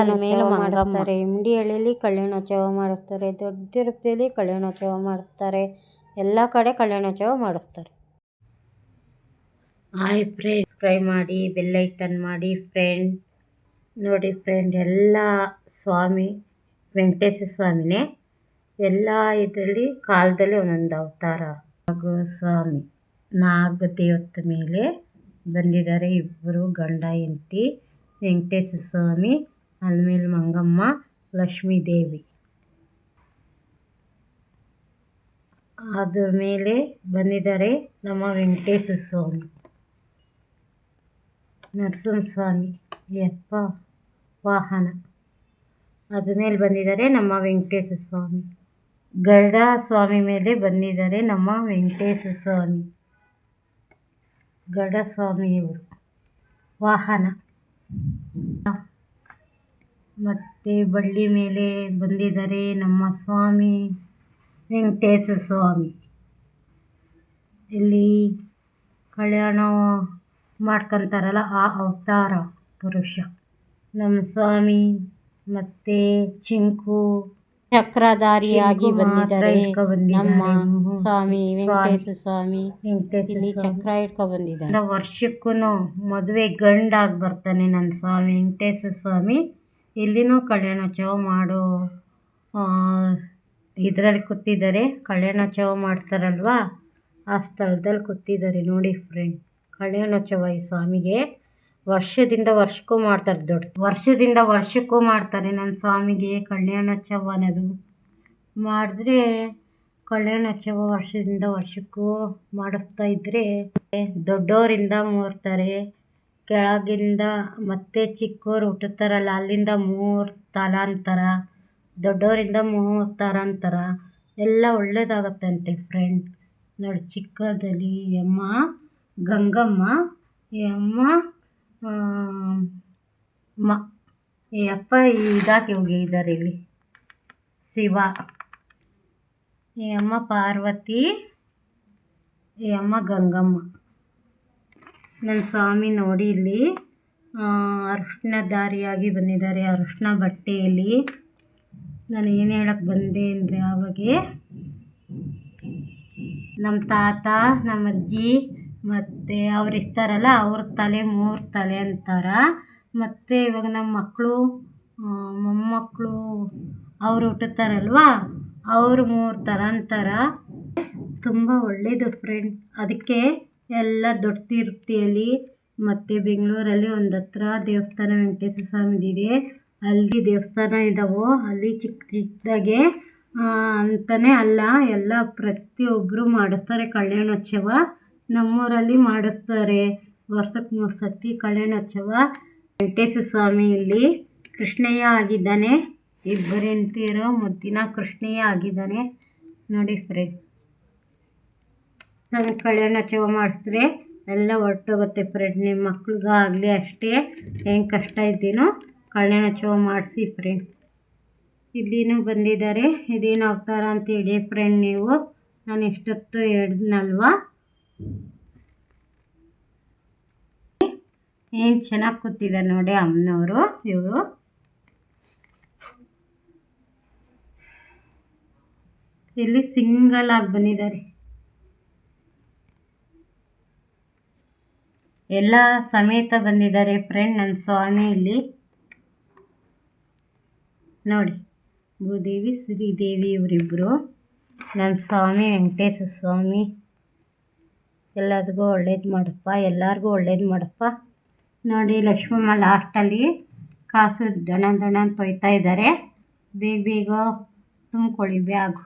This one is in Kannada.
ಅಲ್ಮೇಲು ಮಾಡಿಸ್ತಾರೆ. ಇಂಡಿಹಳ್ಳಿಲಿ ಕಲ್ಯಾಣೋತ್ಸವ ಮಾಡಿಸ್ತಾರೆ. ದೊಡ್ಡ ತಿರುಪತಿಯಲ್ಲಿ ಕಲ್ಯಾಣೋತ್ಸವ ಮಾಡಿಸ್ತಾರೆ. ಎಲ್ಲ ಕಡೆ ಕಲ್ಯಾಣೋತ್ಸವ ಮಾಡಿಸ್ತಾರೆ. ಆಯ್ ಫ್ರೆಂಡ್ ಸಬ್ಸ್ಕ್ರೈಬ್ ಮಾಡಿ ಬೆಲ್ ಐಕನ್ ಮಾಡಿ ಫ್ರೆಂಡ್ ನೋಡಿ ಫ್ರೆಂಡ್ ಎಲ್ಲ ಸ್ವಾಮಿ ವೆಂಕಟೇಶ್ವರ ಸ್ವಾಮಿನೇ ಎಲ್ಲ ಇದರಲ್ಲಿ ಕಾಲದಲ್ಲಿ ಒಂದೊಂದು ಅವತಾರ. ಹಾಗೂ ಸ್ವಾಮಿ ನಾಗ ದೇವತೆ ಮೇಲೆ ಬಂದಿದ್ದಾರೆ ಇಬ್ಬರು ಗಂಡ ಹೆಂಡತಿ. ಸ್ವಾಮಿ ಅಲ್ಮೇಲು ಮಂಗಮ್ಮ, ಲಕ್ಷ್ಮೀ ದೇವಿ. ಅದ್ರ ಮೇಲೆ ಬಂದಿದ್ದಾರೆ ನಮ್ಮ ವೆಂಕಟೇಶ್ವರ ಸ್ವಾಮಿ ನರಸಿಂಹಸ್ವಾಮಿ, ಯಪ್ಪ, ವಾಹನ. ಅದ್ರ ಮೇಲೆ ಬಂದಿದ್ದಾರೆ ನಮ್ಮ ವೆಂಕಟೇಶ ಸ್ವಾಮಿ ಗರುಡ ಸ್ವಾಮಿ ಮೇಲೆ ಬಂದಿದ್ದಾರೆ ನಮ್ಮ ವೆಂಕಟೇಶ್ವರ ಸ್ವಾಮಿ ಗರುಡ ಸ್ವಾಮಿಯವರು ವಾಹನ. ಮತ್ತು ಬಳ್ಳಿ ಮೇಲೆ ಬಂದಿದ್ದಾರೆ ನಮ್ಮ ಸ್ವಾಮಿ ವೆಂಕಟೇಶ ಸ್ವಾಮಿ. ಇಲ್ಲಿ ಕಲ್ಯಾಣ ಮಾಡ್ಕೊತಾರಲ್ಲ ಆ ಅವತಾರ ಪುರುಷ. ನಮ್ಮ ಸ್ವಾಮಿ ಮತ್ತು ಚಿಂಕು ಚಕ್ರಧಾರಿಯಾಗಿ ಬಂದಿದ್ದಾರೆ. ನಮ್ಮ ಸ್ವಾಮಿ ವೆಂಕಟೇಶ ಸ್ವಾಮಿ. ಇಲ್ಲಿ ಚಕ್ರ ಇಟ್ಕೊ ಬಂದಿದ್ದಾರೆ. ವರ್ಷಕ್ಕೂ ಮದುವೆ ಗಂಡಾಗಿ ಬರ್ತಾನೆ ನನ್ನ ಸ್ವಾಮಿ ವೆಂಕಟೇಶ ಸ್ವಾಮಿ. ಇಲ್ಲಿನೂ ಕಲ್ಯಾಣೋತ್ಸವ ಮಾಡೋ ಇದರಲ್ಲಿ ಕೂತಿದ್ದಾರೆ. ಕಲ್ಯಾಣೋತ್ಸವ ಮಾಡ್ತಾರಲ್ವಾ? ಆ ಸ್ಥಳದಲ್ಲಿ ಕೂತಿದ್ದಾರೆ ನೋಡಿ ಫ್ರೆಂಡ್ ಕಲ್ಯಾಣೋತ್ಸವ ಈ ಸ್ವಾಮಿಗೆ. ವರ್ಷದಿಂದ ವರ್ಷಕ್ಕೂ ಮಾಡ್ತಾರೆ ದೊಡ್ಡ ವರ್ಷದಿಂದ ವರ್ಷಕ್ಕೂ ಮಾಡ್ತಾರೆ. ನನ್ನ ಸ್ವಾಮಿಗೆ ಕಲ್ಯಾಣೋತ್ಸವ ಅನ್ನೋದು ಮಾಡಿದ್ರೆ ಕಲ್ಯಾಣೋತ್ಸವ ವರ್ಷದಿಂದ ವರ್ಷಕ್ಕೂ ಮಾಡಿಸ್ತಾ ಇದ್ದರೆ ದೊಡ್ಡವರಿಂದ ಮೂರ್ತಾರೆ. ಕೆಳಗಿಂದ ಮತ್ತೆ ಚಿಕ್ಕವರು ಹುಟ್ಟುತ್ತಾರಲ್ಲ, ಅಲ್ಲಿಂದ ಮೂರು ತಲಾಂತರ ದೊಡ್ಡವರಿಂದ ಮೂರು ಅಂತಾರ. ಎಲ್ಲ ಒಳ್ಳೇದಾಗತ್ತಂತೆ ಫ್ರೆಂಡ್ ನೋಡಿ ಚಿಕ್ಕದಲ್ಲಿ ಅಮ್ಮ ಗಂಗಮ್ಮ ಅಮ್ಮ ಮ ಈ ಅಪ್ಪ ಇದಾಕಿ ಹೋಗಿದ್ದಾರೆ ಇಲ್ಲಿ. ಶಿವ, ಈ ಅಮ್ಮ ಪಾರ್ವತಿ, ಈ ಅಮ್ಮ ಗಂಗಮ್ಮ. ನನ್ನ ಸ್ವಾಮಿ ನೋಡಿ ಇಲ್ಲಿ ಅರ್ಶಿನ ದಾರಿಯಾಗಿ ಬಂದಿದ್ದಾರೆ, ಅರಿಶಿನ ಬಟ್ಟೆಯಲ್ಲಿ. ನಾನು ಏನು ಹೇಳಕ್ಕೆ ಬಂದೆ ಅಂದರೆ ಆವಾಗೆ ನಮ್ಮ ತಾತ ನಮ್ಮ ಅಜ್ಜಿ ಮತ್ತು ಅವ್ರು ಇರ್ತಾರಲ್ಲ, ಅವ್ರ ತಲೆ ಮೂರು ತಲೆ ಅಂತಾರ. ಮತ್ತು ಇವಾಗ ನಮ್ಮ ಮಕ್ಕಳು ಮೊಮ್ಮಕ್ಕಳು ಅವ್ರು ಹುಟ್ಟುತ್ತಾರಲ್ವಾ, ಅವರು ಮೂರು ಥರ ಅಂತಾರ. ತುಂಬ ಒಳ್ಳೆಯದು ಫ್ರೆಂಡ್ ಅದಕ್ಕೆ ಎಲ್ಲ ದೊಡ್ಡ ತಿರುಪ್ತಿಯಲ್ಲಿ ಮತ್ತು ಬೆಂಗಳೂರಲ್ಲಿ ಒಂದು ಹತ್ರ ದೇವಸ್ಥಾನ ವೆಂಕಟೇಶ್ವರ ಸ್ವಾಮಿದಿದೆ ಅಲ್ಲಿ ದೇವಸ್ಥಾನ ಇದ್ದಾವೆ ಅಲ್ಲಿ ಚಿಕ್ಕ ಚಿಕ್ಕದಾಗೆ ಅಂತಲೇ ಅಲ್ಲ, ಎಲ್ಲ ಪ್ರತಿಯೊಬ್ಬರು ಮಾಡಿಸ್ತಾರೆ ಕಲ್ಯಾಣೋತ್ಸವ. ನಮ್ಮೂರಲ್ಲಿ ಮಾಡಿಸ್ತಾರೆ. ವರ್ಷಕ್ಕೆ ಮೂರು ಸತಿ ಕಲ್ಯಾಣೋತ್ಸವ. ವೆಂಕಟೇಶ್ವರ ಸ್ವಾಮಿ ಇಲ್ಲಿ ಕೃಷ್ಣಯ್ಯ ಆಗಿದ್ದಾನೆ. ಇಬ್ಬರು ಹೆಂಡ್ತಿರು ಮುದ್ದಿನ ಕೃಷ್ಣಯ್ಯ ಆಗಿದ್ದಾನೆ. ನೋಡಿ ಫ್ರೆಂಡ್ ಸ್ವಾಮಿ ಕಲ್ಯಾಣೋತ್ಸವ ಮಾಡಿಸಿದ್ರೆ ಎಲ್ಲ ಹೊರಟೋಗುತ್ತೆ ಫ್ರೆಂಡ್ ನಿಮ್ಮ ಮಕ್ಳಿಗಾಗಲಿ ಅಷ್ಟೇ ಹೆಂಗೆ ಕಷ್ಟ ಇದ್ದೀನೋ ಕಲ್ಯಾಣೋತ್ಸವ ಮಾಡಿಸಿ ಫ್ರೆಂಡ್ ಇಲ್ಲಿನೂ ಬಂದಿದ್ದಾರೆ, ಇದೇನು ಅವತಾರ ಅಂತೇಳಿ ಫ್ರೆಂಡ್ ನೀವು. ನಾನು ಇಷ್ಟೊತ್ತು ಹೇಳಿದ್ನಲ್ವಾ? ಏನು ಚೆನ್ನಾಗಿ ಕೂತಿದ್ದಾರೆ ನೋಡಿ ಅಮ್ಮನವರು, ಇವರು. ಇಲ್ಲಿ ಸಿಂಗಲ್ ಆಗಿ ಬಂದಿದ್ದಾರೆ. ಎಲ್ಲ ಸಮೇತ ಬಂದಿದ್ದಾರೆ ಫ್ರೆಂಡ್ ನನ್ನ ಸ್ವಾಮಿ ಇಲ್ಲಿ. ನೋಡಿ, ಭೂದೇವಿ, ಶ್ರೀದೇವಿ ಇವರಿಬ್ಬರು ನನ್ನ ಸ್ವಾಮಿ, ವೆಂಕಟೇಶ ಸ್ವಾಮಿ. ಎಲ್ಲದಕ್ಕೂ ಒಳ್ಳೇದು ಮಾಡಪ್ಪ, ಎಲ್ಲರಿಗೂ ಒಳ್ಳೇದು ಮಾಡಪ್ಪ. ನೋಡಿ ಲಕ್ಷ್ಮಮ್ಮ ಲಾಸ್ಟಲ್ಲಿ ಕಾಸು ದಣ ದಣ ತೊಯ್ತಾ ಇದ್ದಾರೆ ಬೇಗ ಬೇಗ ತುಂಬ್ಕೊಳ್ಳಿ ಬ್ಯಾಗು